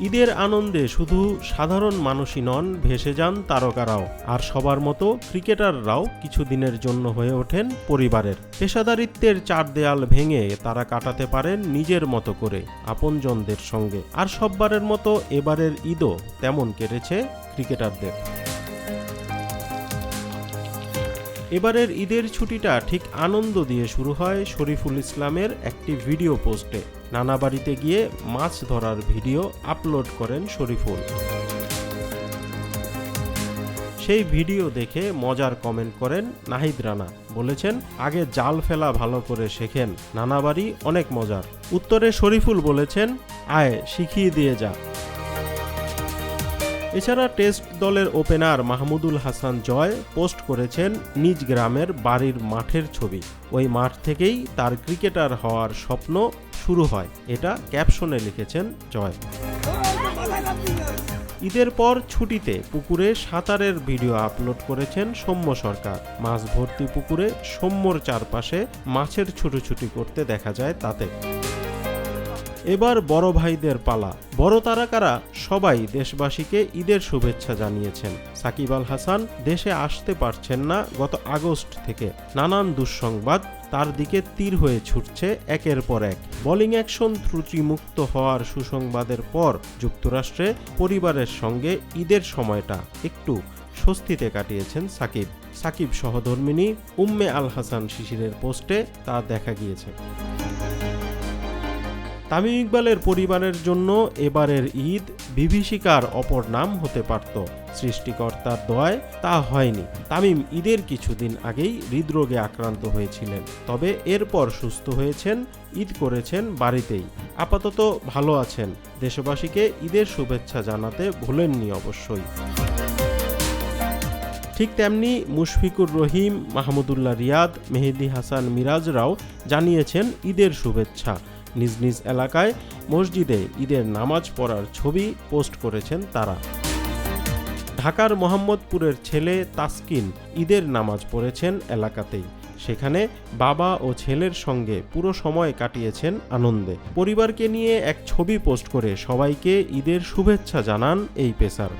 ঈদের আনন্দে শুধু সাধারণ মানুষই নন, ভেসে যান তারকারাও। আর সবার মতো ক্রিকেটাররাও কিছুদিনের জন্য হয়ে ওঠেন পরিবারের। পেশাদারিত্বের চার দেয়াল ভেঙে তারা কাটাতে পারেন নিজের মতো করে, আপনজনদের সঙ্গে। আর সববারের মতো এবারের ঈদও তেমন কেটেছে ক্রিকেটারদের। এবারের ঈদের ছুটিটা ঠিক আনন্দ দিয়ে শুরু হয় শরীফুল ইসলামের একটি ভিডিও পোস্টে। নানা বাড়িতে গিয়ে মাছ ধরার ভিডিও আপলোড করেন শরীফুল। সেই ভিডিও দেখে মজার কমেন্ট করেন নাহিদ রানা। বলেছেন, আগে জাল ফেলা ভালো করে শেখেন। নানা বাড়ি অনেক মজার। উত্তরে শরীফুল বলেছেন, আয়, শিখিয়ে দিয়ে যা। এছাড়া টেস্ট দলের ওপেনার মাহমুদুল হাসান জয় পোস্ট করেছেন নিজ গ্রামের বাড়ির মাঠের ছবি। ওই মাঠ থেকেই তার ক্রিকেটার হওয়ার স্বপ্ন শুরু হয়, এটা ক্যাপশনে লিখেছেন জয়। ঈদের পর ছুটিতে পুকুরে সাঁতারের ভিডিও আপলোড করেছেন সৌম্য সরকার। মাছ ভর্তি পুকুরে সৌম্যর চারপাশে মাছের ছুটোছুটি করতে দেখা যায় তাতে। এবার বড় ভাইদের পালা। বড় তারকারা সবাই দেশবাসীকে ঈদের শুভেচ্ছা জানিয়েছেন। সাকিব আল হাসান দেশে আসতে পারছেন না গত আগস্ট থেকে। নানান দুঃসংবাদ তার দিকে তীর হয়ে ছুটছে একের পর এক। বোলিং অ্যাকশন ত্রুটিমুক্ত হওয়ার সুসংবাদের পর যুক্তরাষ্ট্রে পরিবারের সঙ্গে ঈদের সময়টা একটু স্বস্তিতে কাটিয়েছেন সাকিব। সাকিব সহধর্মিনী উম্মে আল হাসান শিশিরের পোস্টে তা দেখা গিয়েছে। তামিম ইকবালের পরিবারের জন্য এবারের ঈদ বিভীষিকার অপর নাম হতে পারত। সৃষ্টিকর্তার দোয়ায় তা হয়নি। তামিম ঈদের কিছুদিন আগেই হৃদরোগে আক্রান্ত হয়েছিলেন। তবে এরপর সুস্থ হয়েছেন, ঈদ করেছেন বাড়িতেই। আপাতত ভালো আছেন। দেশবাসীকে ঈদের শুভেচ্ছা জানাতে ভুলেননি অবশ্যই। ঠিক তেমনি মুশফিকুর রহিম, মাহমুদুল্লাহ রিয়াদ, মেহেদি হাসান মিরাজরাও জানিয়েছেন ঈদের শুভেচ্ছা। নিজ নিজ এলাকায় মসজিদে ঈদের নামাজ পড়ার ছবি পোস্ট করেছেন তারা। ঢাকার মোহাম্মদপুরের ছেলে তাসকিন ঈদের নামাজ পড়েছেন এলাকাতেই। সেখানে বাবা ও ছেলের সঙ্গে পুরো সময় কাটিয়েছেন আনন্দে। পরিবারকে নিয়ে এক ছবি পোস্ট করে সবাইকে ঈদের শুভেচ্ছা জানান এই পেসার।